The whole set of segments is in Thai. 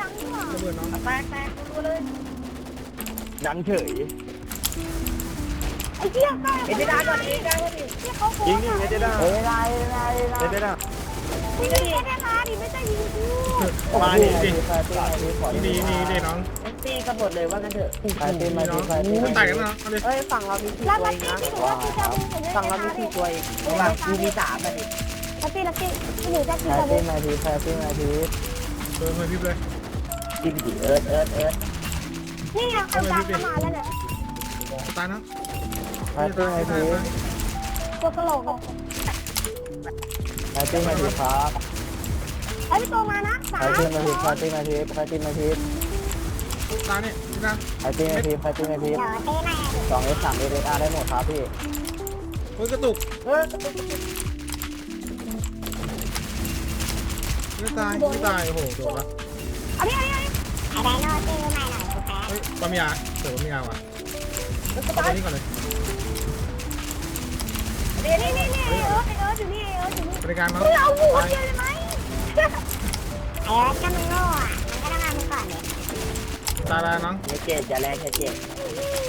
ดังดีกว่าระเบิดน้องแตกแตกรู้เลย ดังเฉย ไอ้เหี้ยใกล้เอ็นดีดาก่อนเอ็นดีดาก่อนดิที่เขาโพสยิงต์ดิอะเอเดด้าเอ็นดีดาเอ็นดีดาเอ็นดีดาเอเดด้ายิงดิแค่มาดิไม่ใช่ยิงกูมาดิยิงดีนี่นี่น้องเอ็นตีกันหมดเลยว่ากันเถอะใครตีมาตีใครตีมันแตกกันนะเอาเลยเฮ้ยฝั่งเรามีสี่ตัวเองนะที่หนูว่าคือจะมึงผมฝั่งเราไม่มีได้สี่ตัวเองฝั่งกูมีสามอะดิลักกี้ลักกี้ที่หนูจะคือจะมึงมาทีใครตีมาทีเดินมาพิบเลย จิ้มดิเอิร์ดเอิร์ดเอิร์ดนี่ไงคนดังเข้ามาแล้วเนี่ยตายนะใครตีมาทีตัวกระโหลกใครตีมาทีครับไอ้พี่โตมานะสาใครมตีมาทีใครตีมาทีใครตีมาทีตายเนี่ยนี่นะใครตีมาทีใครตีมาทีเดี๋ยวเต้แม่สองเอสสามเอเดอาร์ได้หมดครับพี่เฮ้ยกระตุกเอิร์ดไม่ตายไม่ตายโอ้โหโดนละเอาดิเอาดิ เอาดิไอ้ไดโนตีมาหน่อยกูแพ้เฮ้ยปามียาเสือปามียาว่ะแล้วก็เอาตายตัวนี้ก่อนเลยนี่นี่นี่นี่เออไอเอออยู่นี่เอออยู่นี่บริการน้องมึงเอาหัวตายเดียวเลยไหมไอ้เออก็มึงโง่อะมันก็ต้องมามึงก่อนเลยตายแล้วน้องไม่เจ็ดอย่าแรงแค่เจ็ด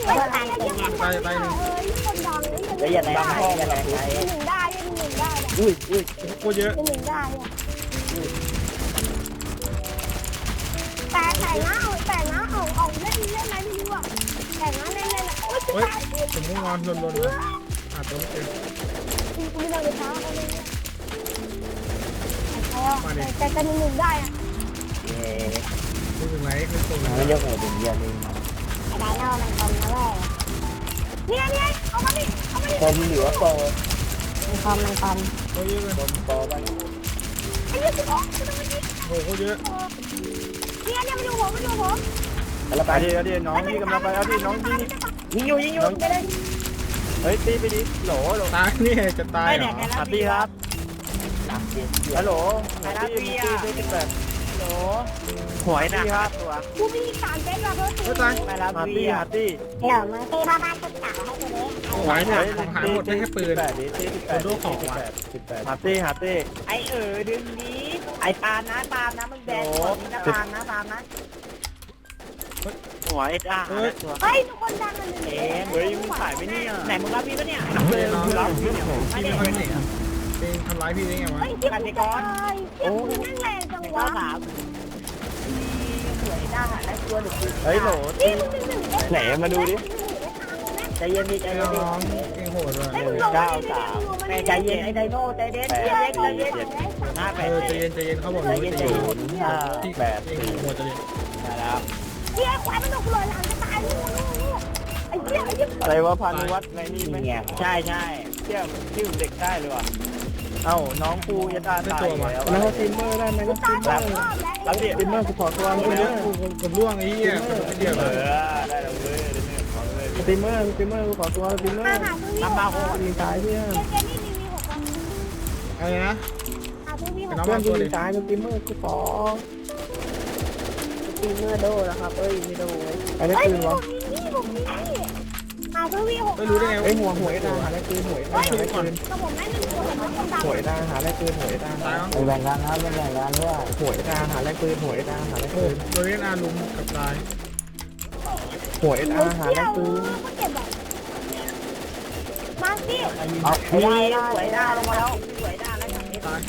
ไม่ตายเก่งไงตายตายหนึ่งเฮ้ยคนดังเลยแล้วอย่าแรงใครอย่าแรงใครหนึ่งได้ยังหนึ่งได้เนี่ยอุ้ยอุ้ยโคตรเยอะหนึ่งได้เนี่ แต่แต่นะเอาแต่นะเอาเอาเล่นเล่นอะไรไม่รู้อะแต่นะเล่นเล่นโอ๊ยเฮ้ยตายผมก็งอนลนๆเลยอะตัวไม่เจอกูไม่ได้เลยเท้าเขาเลยแต่แต่หนึ่งได้อะเย้ไม่ถึงไหนไม่ตรงไหนไม่ยกหัวถึงเยียนึงไอ้ไดโน่มันคมนะเว้ยเนี่ยเนี่ยเอามาดิเอามาดิคมหรือว่าโตมันคมมันคมโคตรเยอะเลยคมโตไปไอ้เนี่ยสิบออกจะต้องมาดิโอ้โหโคตรเยอะ เนี่ยเนี่ยมาดูผมมาดูผมแล้วไปดิเอาดิน้องพี่กำลังไปเอาดิน้องยิงยิงอยู่ยิงอยู่ไปเลยเฮ้ยตีไปดิโหลโหลตายนี่จะตายเหรอสวัสดีครับฮัลโหลตีตีตีตีแปดโหหวยนะครับตัวกูมีสารเจ๊กับเพื่อนไม่ตายไปแล้วมาพี่ตีมาตีเดี๋ยวมึงตีพ่อบ้านชุดเก่าให้กูดิโอ้ยเนี่ยผมหายหมดไม่แค่ปืนแปดดิตีสิบแปดสิบแปดหาตีหาตีไอเออดึงนี้ไอตามนะตามนะมึงแบนก่อนนะตามนะตามนะหัวเอสอาร์เฮ้ยทุกคนดังกันเลยเฮ้ยมึงขายไหมเนี่ยไหนมึงรับพี่ปะเนี่ยเฮ้ยน้องพี่ไม่ค่อยหนีเป็นทำร้ายพี่ได้ไงวะเฮ้ยที่กูตายที่กูนั่งแรงจังวะข้าวสามหวยได้หาได้ตัวหรือเฮ้ยโหลนี่มึงหนึ่งหนึ่ไหนมาดูดิใจเย็นดีใจเย็นดีน้องเองโหดว่ะไอ้มึงลงเก้าสามใจเย็นไอ้ไดโน่ใจเย็นใจเย็นใจเย็น ห้าแปเอดอใจเย็นใจเย็นเขาบอกอยู่ใจเย็นศูนย์ห้าที่แปดเองโหดใจเย็นมาแล้วเฮียควายมันโดนกูเลยหลังจะตายลูกลูกไอ้เหี้ยไอ้เหี้ยอะไรวะพานุวัฒน์ในนี่ไหมนี่ไงใช่ใช่เที่ยมชื่อเด็กได้เลยว่ะเอ้าน้องครูยตาตายแล้วแล้วก็ซิมเมอร์ได้ไหมกูก็ตายสองรอบรับแล้วดิซิมเมอร์กูขอตัวกูมึงเยนะอะกูกับล่วงไอ้เหี้ยไม่เดียวเอเลอยได้แล้วเว้ยได้หนึ่งของเลยซิมเมอร์ซิมเมอร์กูขอตัวซิมเมอมาร์หาซื้อพี่น้ำมาโคยิงตายเพื่อนเจเจนี่มีมีหกคนอะไรนะหาซื้อพี่หก น้องเพื่อนมากูตัวยิดิงตายกูซิมเมอร์กูขอซิมเมอร์โดนะครับ เอ้ยไม่โดไอ้ได้เฮ้ยคืนมีหวะกมีนี่หกมีนี่หาซื้อพี่หกไม่รู้ได้ไงไอ้หัวหวยดาหาได้คืนหวยดาหาได้คืนกระผมแม่หนึ่งตัวแต่มันต้องดังหวยดาหาได้คืนหวยดาตายแล้วแบ่งกันนะแบ่งกันด้วยหวยดาหาได้คืนหวยดาหาได้โอ้คืนโดนเล่นอาลุมกับตายหวยดาหาได้คืนเขาเก็บแบบมาสิเอาไม่ได้หวยได้ลงมาแล้วหวยได้แล้วอย่างนี้ตาย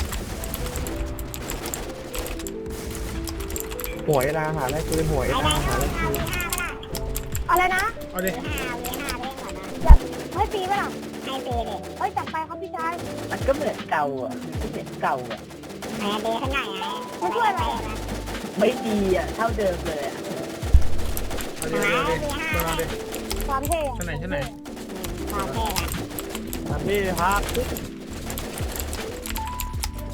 หวยดาหาได้คืนหวยไอ้ดาได้หาหาได้ห้าคืนอะไรนะเอาดิจะไม่ปีป่ะล่ะให้ปีเลยเอ้ยจัดไปครับพี่ชายมันก็เหมือนเก่าอะมันเหมือนเก่าอะไอ้เด้ข้างในไงมาช่วยอะไรไม่ดีอะเท่าเดิมเลยอะเอาดิเอาดิเอาดิความเท่ชั้นไหนชั้นไหนความเท่ละทำนี่ครับ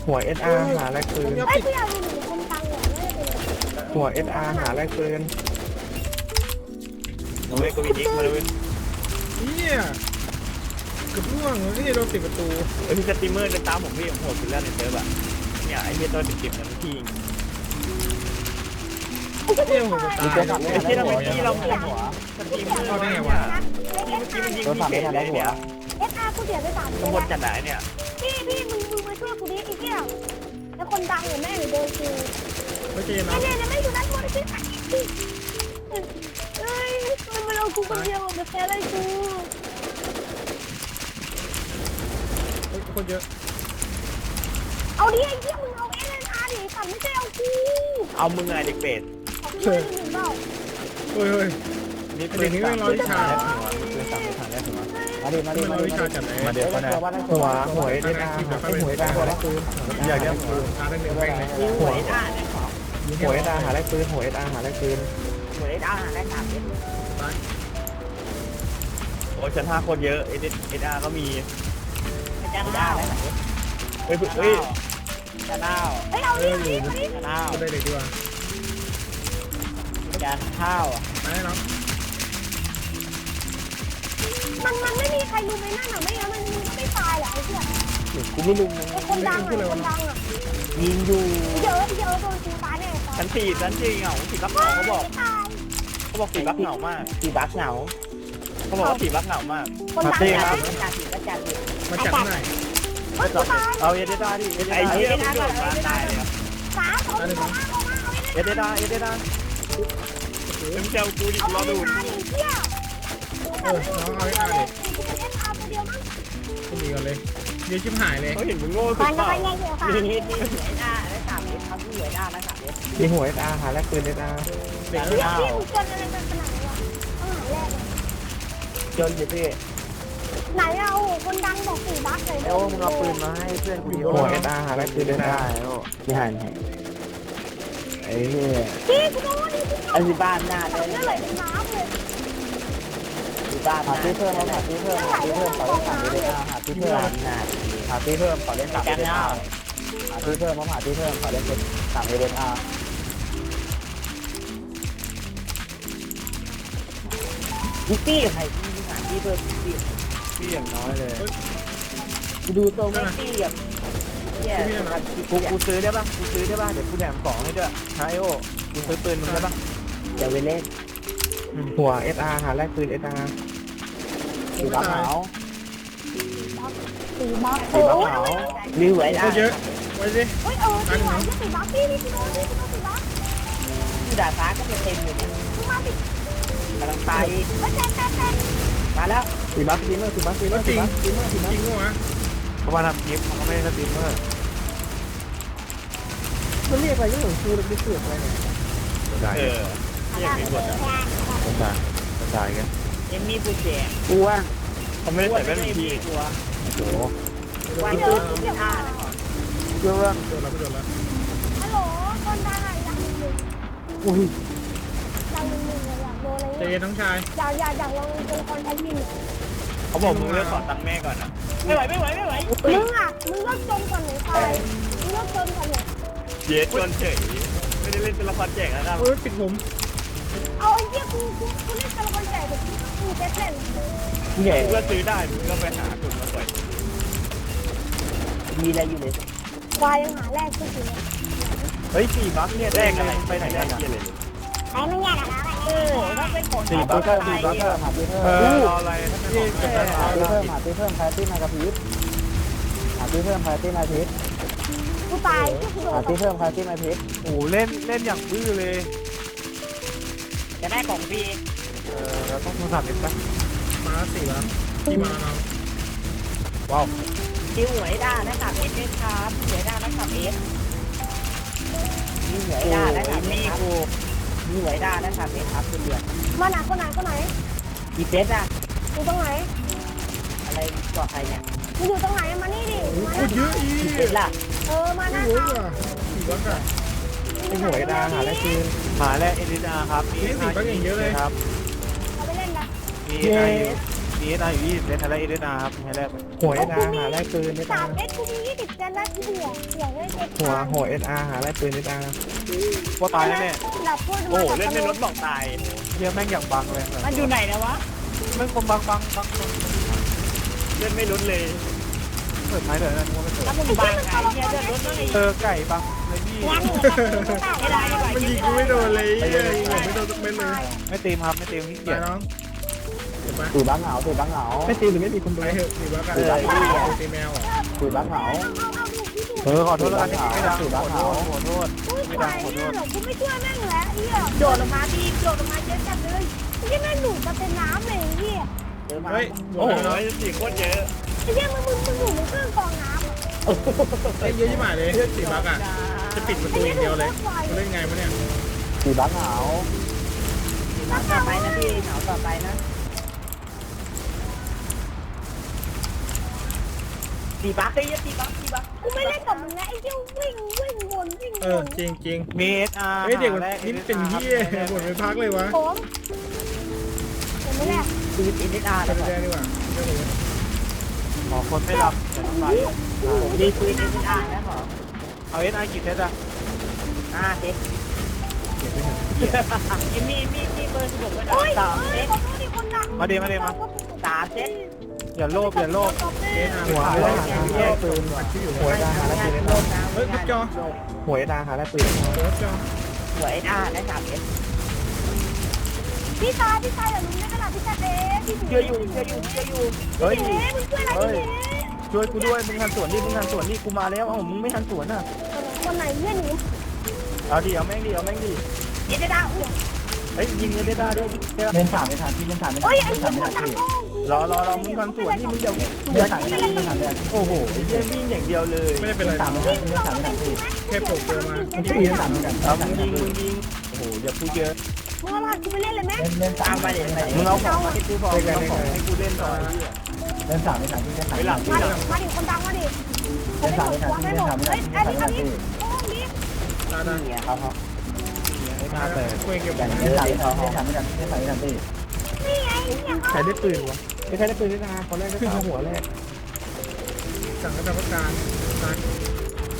หวยเอสอาร์หาได้คืนผมยอมไอ้ปิดพี่อากดูหนูคนตังค์เนี่ยไม่ได้เป็น หัวเอสอาร์หาได้คืนเว้ยกูวินิกมาเลยเหี้ยเกือบล่วงเลยโดนปิดประตูเอ้ยพี่สตรีมเมอร์เดินตามผมพี่ผมโหดสุดแล้วในเซิร์ฟอะเนี่ยไอ้เหี้ยตัวเก็บมันพี่เที่ยวหัวตายไอ้เหี้ยทำไมพี่เราหัวสตรีมเมอร์เข้าได้ไงวะเมื่อกี้มันยิงพี่เก๋เลยเนี่ยเอสอาร์กูเสียไปสามทั้งหมดจัดไหนเนี่ยพี่พี่มึงมึงมาช่วยกูดิไอ้เหี้ยแล้วคนดังเนี่ยแม่หรือโดนกู ไม่ใจเย็นไม่เนาะได้จะไม่อยู่ด้านบนสิเฮ้ยมันมาเอากูคนเดียวมาแค่อะไรกูเฮ้ยคนเยอะเอาดิไอ้เหี้ยมึงเอาเอ็นเอ็นอาร์ดิสัตว์ไม่ใช่เอากูเอามึงไงเด็กเป็ดเอากูเลยหนึ่งเปล่าเฮ้ยเฮ้ยนี่เด็กนี่ไม่รอวิชาปืนสามปืนสามแรกหัวมาดิมาดิไม่รมาอดิวิชาจัดไหนมาเดี๋ยวก่อนนะหัวหัวเอสอาร์ไอหัวเอสอาร์หาแลกปืนอยากได้หัวตาได้หนึ่งแม่งเลยมีหัวเอสอาร์เนี่ยขอหัว เอสอาร์หาแลกปืนหัวเอสอาร์หาแลกปืนหัวเอสอาร์ได้สามเอสโอ้ยชั้นห้าคนเยอะเอเออาร์ก็มีอาจารย์ได้ได้สามเอสเฮ้ยเฮ้ยจะเล่าเฮ้ยเอาดิเอาดิเอาดิจะเล่าก็ได้เด็กดีกว่าอาจารย์ข้าวไปเนาะมันมันไม่มีใครรู้ไปนั่นอะไม่งั้นมันมึงก็ไม่ตายหรอไอ้เหี้ยกูไม่ลุมนะไอ้คนดังอะคนดังอะยิงอยู่เยอะเยอะโดนกูตายแน่ตาย ชั้นสี่ชั้นสี่เหงาสี่บักเหงาเขาบอกตายเขาบอกสี่บักเหงามากกี่บักเหงาเขาบอกว่าสี่บักเหงามากคนดังอาอะจารย์อาจารย์อาจารย์มาจากไหนเฮ้ยกูตายเอาเอสอาร์ดิเอสไอ้อาร์เหี้ยมึงโดดมาตายเลยสามเอาดิเอามาเอามาเอาดิเอสอาร์เอสอาร์มึงเจอกูดิเอากูรอดิดูเอาดิเหี้ยเออน้องเอาไอ้อาเด็กกูเป็นเอ็นอาร์คนเดียวมั้งกูมีกันเลยเดี๋ยวชิบหายเลยเขาเห็นมึงโง่สุมัดนเปจะล่า มเอสมีหัวเอสอาร์หาแลกปืนเอสอาร์เด็กพี่พี่มึงเกินอะไรกันขนาดนี้วะต้องหาแรกจนอยู่พี่ไหนเอาคนดังบอกสี่บัคเลยเอลมึงเอาปืนมาให้เพื่อนกูหัวเอสอาร์หาแลกปืนเอสอาร์ไม่หันไอ้เนี่ยพี่กูโดนดิอันนี้บ้านหน้าได้เลืเลอดยเป็นน้ำเลยที่บ้านหหาน้าตีเพิ่มแล้วหาตีเพิ่มหาตีเพิ่มขอเล่นสามเอสอาร์หาตีเพิ่มหาตีเพิ่มขอเล่นสามเออาจารสย์อาเล่าร์หาตีเพิ่มมาหาตีเพิ่มขอเล่นสามเอสอา ร์พี่ตี้ใครที่หาที่เพิ่มพี่ตี้พี่อย่างน้อยเลยดูตรงไม่ตี้แบบเนี่ยกูกูซื้อได้ป่ะกูซื้อได้ป่ะเดี๋ยวกูแถมของให้ด้วยไฮโอกูซื้อปืนมึงได้ป่ะจะไปเล่นหัวเอสอาร์หาแลกปืนเอสอาร์สีบักขาวสี่บัคสีโอ้บักยขาวมีหัวเอสก็อาร์เยอะไว้สิเฮ้ยเออสี่บัคสี่บัคพี่นี่กูโดนดิกูโดนสี่บัคที่ดาดฟ้าก็เต็มอยู่เนี่ยมึงมาดิำลังไปไม่แตกแตกแตกมาแล้วสีบักซีเมอร์สีบักซีเมอร์สีบักซีเมอร์สีบักจริงวะเพราะว่าทำคลิปเขาก็ไม่ได้สตรีมเมอร์มันเรียกอะไรก็เหมือนคือเราไปเสือกอะไรเนี่ยได้เออเรียกมีบทอะภาษาภาษาไงยังมีผู้แจกกูว่าเขาไม่ได้ใส่แว่นพี่กลัวโอ้โหวันนี้ที่ท่าเชื่อว่าโดนแล้วไม่โดนแล้วฮัลโหลคนดังอะอยากหนึ่งหนึ่งอุ้ยอย เย็นน้องชายอยากอยากอยากลองเป็นคนแอดมินเขาบอกมึงเลือกขอตังค์แม่ก่อนอะไม่ไหวไม่ไหวไม่ไหวมึงอะมึงเลิกจมก่อนหน่อยใครมึงเลิกจมก่อนหน่อยเย็ดจนเฉยไม่ได้เล่นเป็นละครแจกแล้วนะโอ้ยปิดผมเอาไอ้เหี้ยกูกูกูเล่นเป็นคนใหญ่แต่กูกูเจ็ดเล่นใหญ่มึงก็ซื้อได้มึงก็ไปหาทุนมาใส่มีอะไรอยู่เลยควายยังหาแรกขึ้นอยู่เลยเฮ้ยสี่บักเนี่ยแรกอะไรไปไหนกันอะเหี้ยเลยไอ้ไม่ยากอะนะ โอ้ถ้าเป็นของสี่บักเพิ่มสี่บักเพิ่มหาตีเพิ่มเออรออะไรถ้าเป็นของแท้หาตีเพิ่มหาตีเพิ่มใครตีมากระพริบหาตีเพิ่มใครตีมาพิษกูตายที่กูโดหานตีเพิ่มใครตีมาพิษโอ้เล่นเล่นอย่างบื้อเลย จะได้ของฟรีเออเราต้องโทรศัพท์เล็กปะมาแล้วสี่แล้วที่มาเราว้าวคิวหวยด้านะสามเอสด้วยครับหวยด้านะสามเอสมีหวยด้านะสามเอสครับ มีหวยด้านะสามเอสครับคุณเดือนมาไหนคนไหนคนไหนกี่เฟสอะอยู่ตรงไหนอะไรตัวใครเนี่ยมึงอยู่ตรงไหนมานี่ดิโอ้มายโคตรเยอะอีกี่เฟสล่ะเออมาหน้าเยอะเขาว่ะสี่บักอะไอหวยดาหาแลกคืนหาแลกเอเดนาครับมีนี่สี่บักอย่างเยอะเลย ครับเอาไปเล่นนะมีเอมีเอนาอยู่ยี่สิบเซนแลกเอเดนาครับให้แลกหัวเอนาหาแลกปืนเอสาดามเอ็กกูมียี่สิบเซ นแล้วที่เดียวเดี๋ยวเล่นเอ็กหัวหัวเอสอาร์หาแลกปืนเอสอาร์ว่าตายแน่หลับพูดโอ้โหเล่นไม่ลดบอกตายเฮียแม่งอย่างบังเลยมันอยู่ไหนนะวะแม่งคนบังบังบังเล่นไม่ลดเลยเปิดไม้เลยนะนึกว่าไม่เปิดถ้ามึงบางไงเนี่ยจะลดอะไรเออไก่บังเลยพี่ยังอีกไม่ได้ดีกว่ามันยิงกูไม่โดนเลยยิงผมไม่โดนสักเม็ดเลยไม่ตีมครับไม่ตีมที่ไปเกียจน้องเห็นปะถือบังเหงาถือบังเหงาไม่ตีหรือไม่ตีคุณไปไปเถอะสี่บักอะตีแมวอะถือบังเหงา เอาเอาดูที่ดูเออขอโทษแล้วกันที่ไม่ดังขอโทษขอโทษ อุ้ยควายเนี่ยเหรอกูไม่ช่วยแม่งแล้วไอ้เหี้ยโดดลงมาพี่โดดลงมาเยอะจัดเลยไอ้เหี้ยแม่งหนูจะเป็นน้ำเลยไอ้เหี้ยเดินมาเฮ้ยโอ้โหสี่โคตรเยอะไอ้เหี้ยมึงมึงมึงหนูในเครื่องกรองน้ำอะไอ้เยอะยิ่งหมายเลยสีบักอะ จะปิดประตูอย่างเดียวเลยกูเล่นไงวะเนี่ยสีบักหนาวเหนาต่อไปนะพี่เหนาต่อไปนะตีบักได้ยังตีบักตีบัก กูไม่เล่นกับมึงแล้วไอ้เหี้ยวิ่งวิ่งวนวิ่งเอวอนจริงจริงมีเอสอาร์ๆเฮ้ยเด็กมันนี่เป็นเฮียหมดไปพักเลยวะผมเห็นไหมเนี่ยปืนเอ็นเอสอาร์ไปแดงดีกว่าเรื่องนี้ขอคนไม่รับแต่ต้องไปผมมีปืนเอ็นเอสอาร์นะหมอเอาเอสอาร์กี่เซตอะห้าเซ็ตมีมีมีเบอร์สิบหกไว้โอ้ยสามเอ้เซ็ยต ขอโทษดิคนดังมาดีมาดีมา สามเซ็ต อย่าโลภอย่าโลภเอ็นอาร์หัวหัหัววหาแยกปืนหัวดาหาและปืนเฮ้ยลูกจอหัวดาหาและปืนลูกจอหัวเอ็นอาร์ได้สามเซ็ตพี่ตาพี่ตาอย่าลุมในขนาดพี่ตาเด้พี่เชื่ออยู่เชื่ออยู่เชื่ออยู่เฮ้ยเด้มึงช่วยอะไรพี่เด้ช่วยกูด้วยมึงทันสวนนี่มึงทันสวนนี่กูมาแล้วเอ้ามึงไม่ทันสวนอะคนไหนเพื่อนหนูเอาดิเอาแม่งดิเอาแม่งดิเอ็นเอสอาร์อุ้ย เฮ้ยยิงเลยได้ได้ด้วยเล่นสามไม่ทันพี่เล่นสามไม่ทันเฮ้ยไอ้เล่นเหี้สายมคไม่นทันดังพี่โง่รอรอรอมึงทันสวนนี่มึงเดี๋ยวเล่นสามไม่ทันพี่เล่นสามไม่ทันโอ้โหไอ้เหี้ยวิ่งอย่างเดียวเลยไม่ได้เป็นไรเล่นสามไม่ทันเล่นสามไม่ทันพี่แค่ปลุกตัวมาไม่ใช่พี่เล่นสามไม่ทันเอาเล่นมึสามงไม่ยิทังนมึงยิงโอ้โหอย่าพูดเยอะมึงเอาล่ะกูไปเล่นเลยไหมเล่นเล่นสามไม่ทันมึงเอาของมาให้กูพอมึงเอาของให้กูเล่นต่อไอ้เหี้ยเล่นสามไม่ทันพี่เล่นสามไม่ทันพี่มาดิมาดิคนดังมาดิเล่นสามไม่ทันพี่เล่นสามไม่ทัเฮ้นยพี่อัเล่นนนี้สามอันไม่นี้ทันพี่โอ้นี่ตาดาเนี่ยครับไอ้ หน้าแตกคุยเก็บอย่างเล่นสามไม่ทันเล่นสามไม่ทันเล่นสามไม่ทันพี่นี่ไงเนี่ยใครได้ปืนวะไอ้ใครได้ปืนได้นาคนแรกได้ตาหัวแรกสั่งกระทำการตาย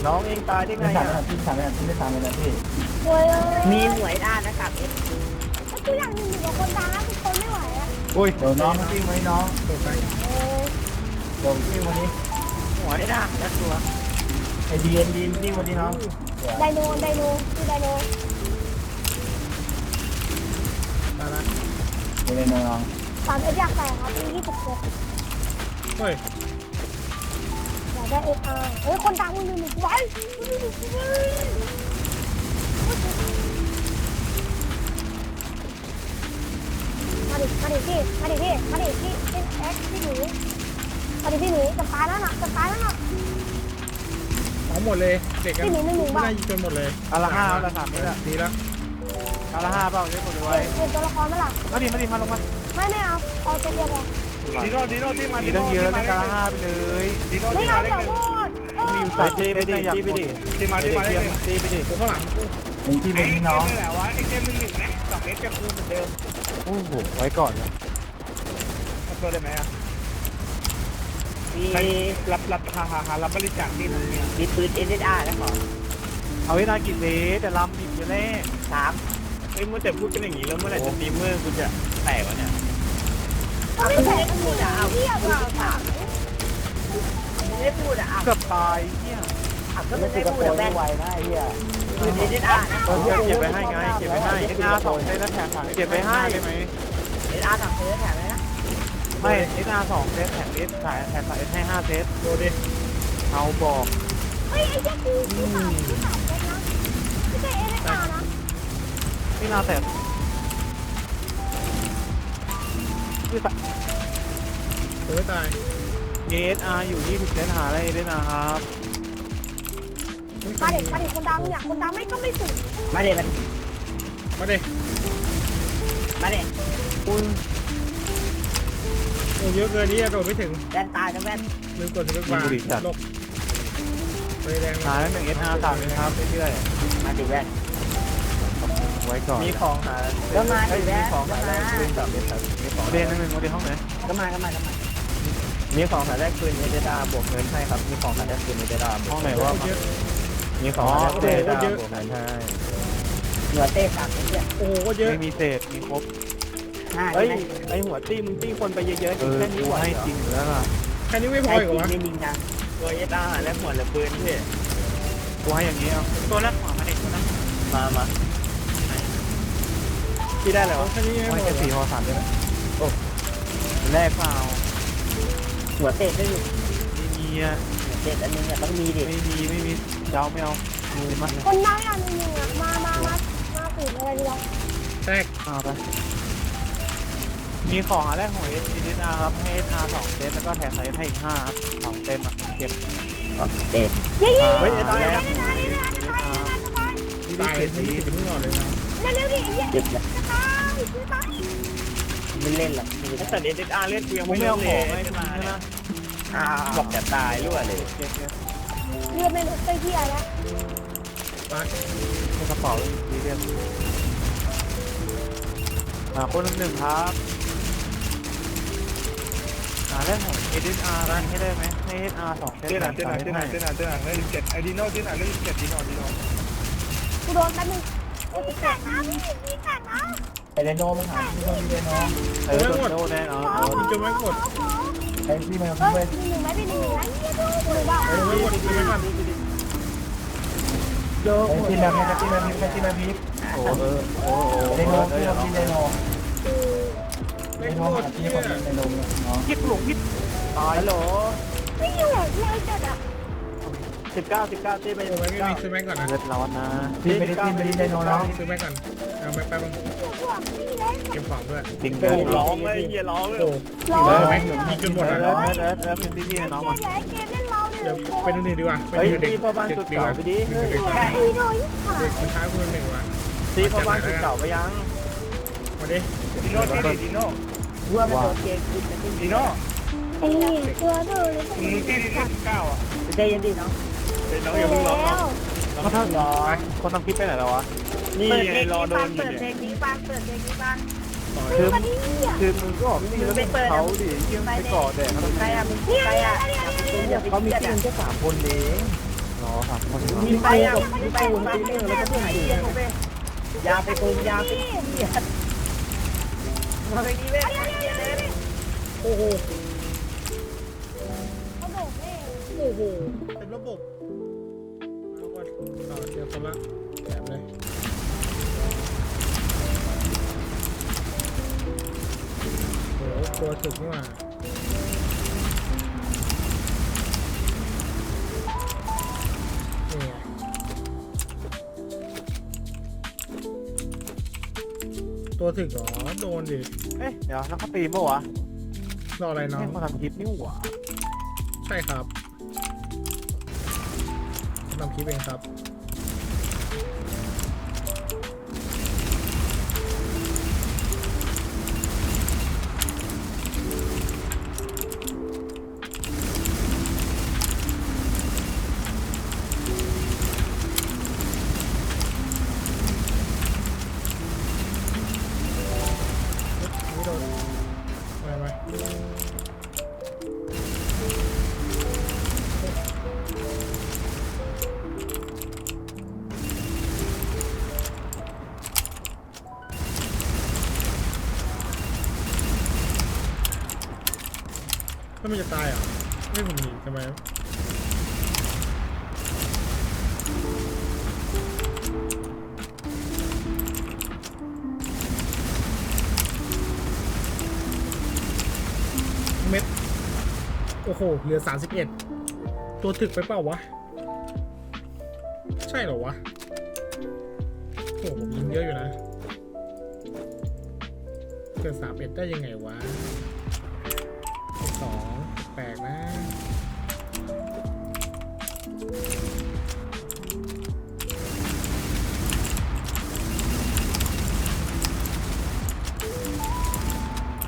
น้องเองตายได้ไงเล่นสามอะไม่ทันพี่เล่นสามไม่ทันพี่เล่นสามไม่ทันพี่โอ้ยมีหัวเอ็นอาร์นะสามเซ็ตกูอยากหนึ่งอยู่กับคนดังนะกูทนไม่ไหวอะโอ้ยเดี๋ยวน้องวิ่งไว้น้องตกไปเดี๋ยววิ่งวันนี้หัวเอ็นอาร์แล้วตัวไอ้ดีเอ็นดีวิ่งวันนี้น้องไดโนไดโนคือไดโน ตาดาเดี๋ยวน้องสามเอ็ดอยากแต่ครับมียี่สิบเจ็ดเฮ้ยอยากได้เอ็กอาร์เฮ้ยคนดังมึงดูหนึ่งไว้มาดิมาดิพี่มาดิพี่มาดิพี่พี่แอ็กพี่หนูมาดิพี่หนูจะตายแล้วน่ะจะตายแล้วน่ะของหมดเลย เด็กกันพี่หนูหนึ่งหนึ่งไม่บ้าได้ยิงจนหมดเลยอาละห้าอาละสามนี่แหละดีแล้ วอาละห้าเปล่าได้หมดเลยเปลี่ยนตัวละครไหมล่ะมาดิมาดิมาลงมาไม่ไม่เอาเอาตัวเดียวพอดีโน่ดีโน่ที่มามีตั้งเยอะเล่นอาละห้าไปเลยดีโน่ไม่ที่เอามาได้ขอหนึ่งโทษเออมีอยู่สายตีไปดิตีไปดิที่มาที่มาได้หนึ่งตีไปดิกูข้างหลังกูหนึ่งที่ไอ้เป็นเกน้อมงนี่แหละวะไอ้เกมหนึ่งหนึ่งนะสองเมตรกับกูเหมือนเดิมโอ้โหไว้ก่อนนะมาตัวได้ไหมอะมีใครรับรับหาหาหารับบริจาคที่นั่นเนี่ยมีปืนเอ็นเอสอาร์นะหมอเอาไว้นากินเลแต่ลำดิบจะแรกสาม เฮ้ยเมื่อแต่พูดกันอย่างนี้แล้วเมื่อไหร่จะตีเมื่อกูจะแตกวะเนี่ยเขาไม่แข่งกันอยู่แล้วเทียบอะถามไม่ได้พูดอะเกือบตายเนี่ยอะก็ไม่ได้พูดอะแม่ไวนะไอ้เหี้ยปืนเอ็นเอสอาร์นะเออเก็บไปให้ไงเก็บไปให้เอ็นอาร์สองเซตแล้วแถมถังเก็บไปให้ได้ไหมเอ็นอาร์สามเซ็ตแถมเลยนะไม่เอ็นอาร์สองเซตแถมเอสขายแถมสายเอสให้ห้าเซตดูดิเอาบอกเฮ้ยไอ้เจ้ากูกูถามกูถามเล็กนะไม่ใช่เอ็นอาร์นะ นี่นาแต่คือเฮ้ยตายเอสอาร์อยู่ยี่สิบเซตหาอะไรเอ็นอาร์ครับมาเด็กมาเด็กคนดังเนี่ยคนดังไม่ก็ไม่สุดมาเด็ดมันมาดิมาเด็ดอุ้ยโอ้เยอะเกินนี่โดดไม่ถึงแว่นตายนะแว่นลืมกดสวิตช์วางลบไปแดงหาแล้วหนึ่งเอสอาร์สามเลยครับเรื่อยมาดิแว่นๆไว้ก่อนมีของหาก็มาดิแว่นของก็หาแรมากปืนสามเมตรมีของเรียนหนึ่งโมเดลห้องไหนก็มาก็มาก็มามีของหาแรกปืนเอเดดาบวกเงินให้ครับ มีของหาแรกปืนเอเดดาห้องไหนว่าเยอะมีของหาแรกปืนเอเดดาบวกเงินให้หัวเต้สามเซ็ตโอ้โหเยอะไม่มีเศษมีครบห้าเฮ้ยใช่ไหมไอหัวตี้มึงตี้คนไปเยอะๆเออแค่นี้กูไหวให้เหรอจริงอยู่แล้วล่ะแค่นี้ไม่พใช่ออีกจริงวะไม่ลิงทางตัวเอดาและหัวและปืนพี่กูให้อย่างนี้เอาตัวแรกหัวมาเด็กตัวนั้นมามา พี่ได้แล้วแค่นี้ไม่ให้พอแค่สี่พอสามได้ไหมโอ้แรกเปล่าหัวเต้ได้อยู่ไม่มีอะหเด็ดอันนึงอะต้องมีดิไม่มีไม่มีเจ้าไม่เอามีมั้ยคนน้อยอันหนึ่งอะมามามามาตื่นอะไรดีวะแตกเอาไปมีของอะไรของเอสเอสอาร์ครับให้เอสอาร์สองเซตแล้วก็แถมไซส์ให้อีกห้าครับสองเต็มอะเก็บเด็ดเย้เย้เฮ้ยเย้ได้เย้แล้วเย้เย้ตายไม่ติดเป็นหลอดเลยนะ มาเร็วดิเย้เด็ดเลยจะตายจะตายไม่เล่นหรอกแต่เอสอาเล่นกูยังผมไม่เล่นเลยให้เอสคุณอาร์นะบอกจะตายรั่วเลยเลือดไม่ลดไปที่อะไรแล้วตายในกระเป๋าดีเรียนอ่าคนหนึ่งครับอ่าเรื่องของเอสอาร์รันให้ได้ไหมให้เอสอาร์สองเซตเต้นหน่อยเต้นหน่อยเต้นหน่อยเต้นหน่อยเต้นหน่อยเล่นเจ็ดไอ้ดีโน่เต้นหน่อยเล่นเจ็ดดีโน่ดีโน่กูโดนแป๊บนึง โอ้ยแตกนะพี่พี่แตกนะไอ้ไดโนมันหาที่มันมีไดโนเออโดนแน่นอนขอขอขอขอไอ้ที่มันเฮ้เพื่ยอนมีหนึ่งไหมพี่หนึ่งไหมดูดูบ้าเออไม่หมดไม่หมดไอ้ที่มันไอ้ที่มันไอ้ที่มันพีโอ้เออโอ้โหไดโนที่มันมีไดโนไดไม่โนหมดหาที่เนี่ยมันมีไดโนเนาะคิดหลงคิดตายฮัลโหลไม่อยู่เลยจัดอะ สิบเก้าสิบเก้าตีไปโอ้ไม่มีซื้อแม็กก่อนนะเลือดร้อนนะที่ไปที่ไปที่ไดโนเนาะซื้อแม็กก่อนเอาแม็กแป๊บนึงพวกนี่เลยเก็บของด้วยจริงโอ้ร้องเลยเฮียร้องเลยโอ้ร้อเออแม็กยิงจนหมดเออะอเออเออเออเป็นพี่ๆน้องเกมันมไหนเกมเล่นเราเนี่ยเดี๋ยวเป็นหนึ่งดีกว่าเป็นเฮ้ยเด็กตีพ่อบ้านเด็กสุดดีกเก่าว่าไปดิเด็กแค่อีโดยขาดเด็กมันช้าคุณหนึ่งว่ะตีพ่อบ้านสุดเก่าไปยังมาดิดีโน่ที่ดีโน่วัวมันโดนเกมกินมันไม่ดีโน่ไอ้ตัวเดินเลยมึงที่ดีเล่นเก้าอะใจเย็นดิน้อง เป็นน้องอย่าเพิ่งร้องแล้วก็ถ้ารอคนทำคลิปไปไหนแล้ววะ นี่เปิดไงเพลงรอนี้โดบ้างนอยู่เปิดเพลเนี่ยงนี้บ้างเปิดเพลงนี้บ้างคือมาดิอะคือมึงก็บอกนี่แล้วเป็นเขาดิยังไปก่อแดดเขาต้องใครอะมึงใครอะเขามีทีมแค่สามคนเองรอสามคนมีไปอะมีไปมีไปแล้วก็ผู้หายเที่ยงไปยาไปโกงยาไปเที่ยมาไปดีเว้ยโอ้โหเขาโดดแม่โอ้โหเต็มระบบ ต่อเดี๋ยวคนละแถมเลยโอ้โหตัวถึกนี่หว่านี่ไงตัวถึกเหรอ โดนดิ เอ๊ะ เดี๋ยวแล้วเขาตีมั้วะรออะไรน้อให้งมาทำคลิปนี่หว่าใช่ครับทำคลิปเองครับ แล้วมันจะตายเหรอไม่ผมหนีทำไมเม็ด โอ้โห เหลือ 31 ตัวถึกไปเปล่าวะ ใช่เหรอวะ โอ้โหผมยิงเยอะอยู่นะ เกิด31 ได้ยังไงวะ ปลกๆนะ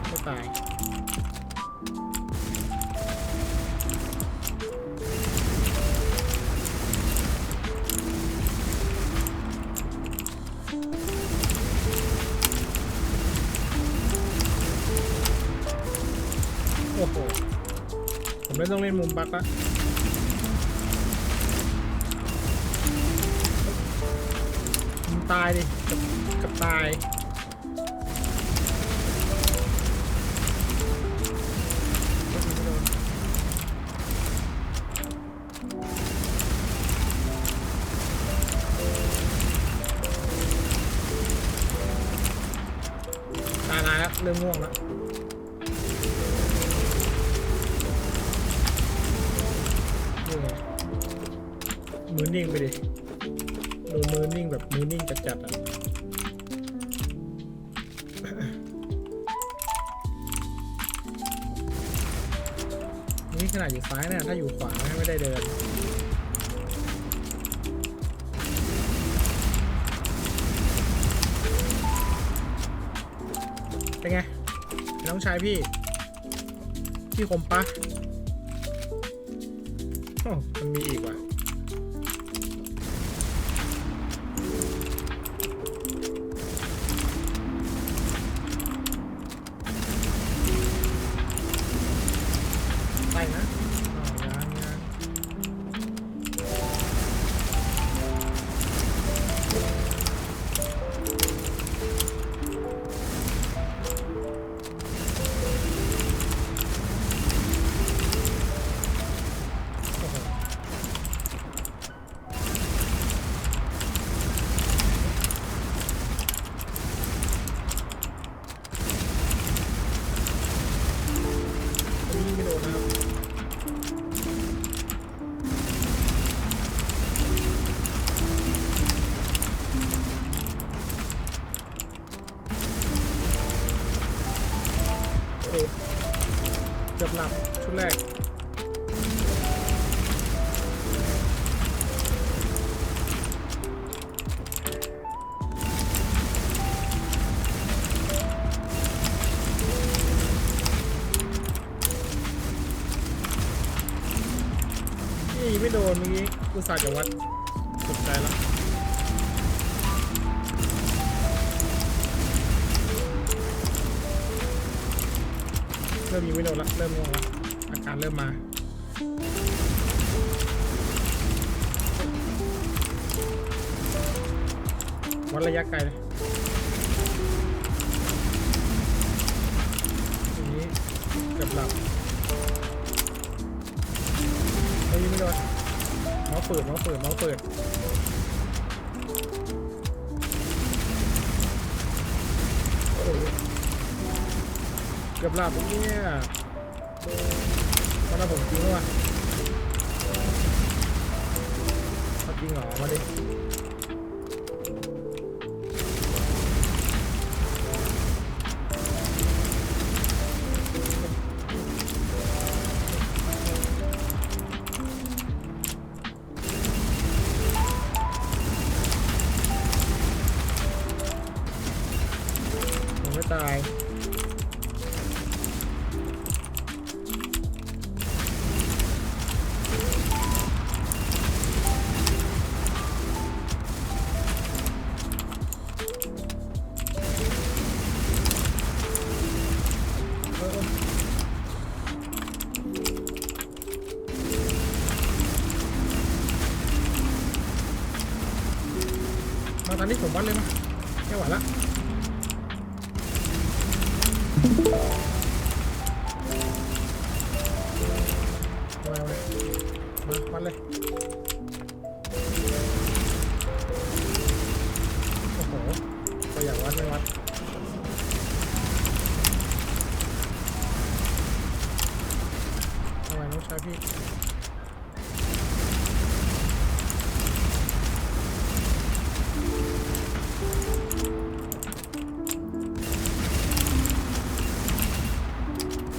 ไม่ตาย ไม่ต้องเล่นมุมบักละมุมตายดิกับกับตาย ตายแล้วเริ่มง่วงแล้ว มือนิ่งไปดิโดนมือนิ่งแบบมือนิ่งจัดๆอะนี่ขนาดอยู่ซ้ายเนี่ยถ้าอยู่ขวาไม่ได้เดินเป็นไงน้องชายพี่ พี่คมปะ มันมีอีก เกือบหลับชุดแรกนี่ไม่โดนเมื่อกี้อุตส่าห์จะวัด ริ่มยิงไม่โดนละเริ่มง่วงอาการเริ่มมาวัดระยะไกลเลยอย่างนี้เกือบหลับเฮ้ยไม่โดนเมาส์เปิดเมาส์เปิดเมาส์เปิดเกือบหลับแล้วเนี่ย มันเอาผมจริงวะเอาจริงเหรอ มาดิ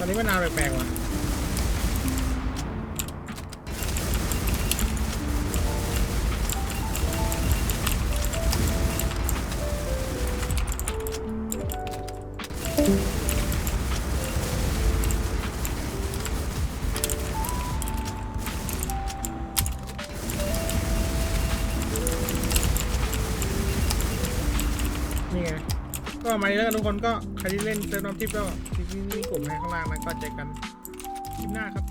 ตอนนี้มันนานแปลกๆว่ะ ก็มานี้แล้วกันทุกคนก็ใครที่เล่นเซิร์ฟน้ำทิพย์ก็ทิ้งลิงก์กลุ่มให้ข้างล่างนะก็เจอกันคลิปหน้าครับ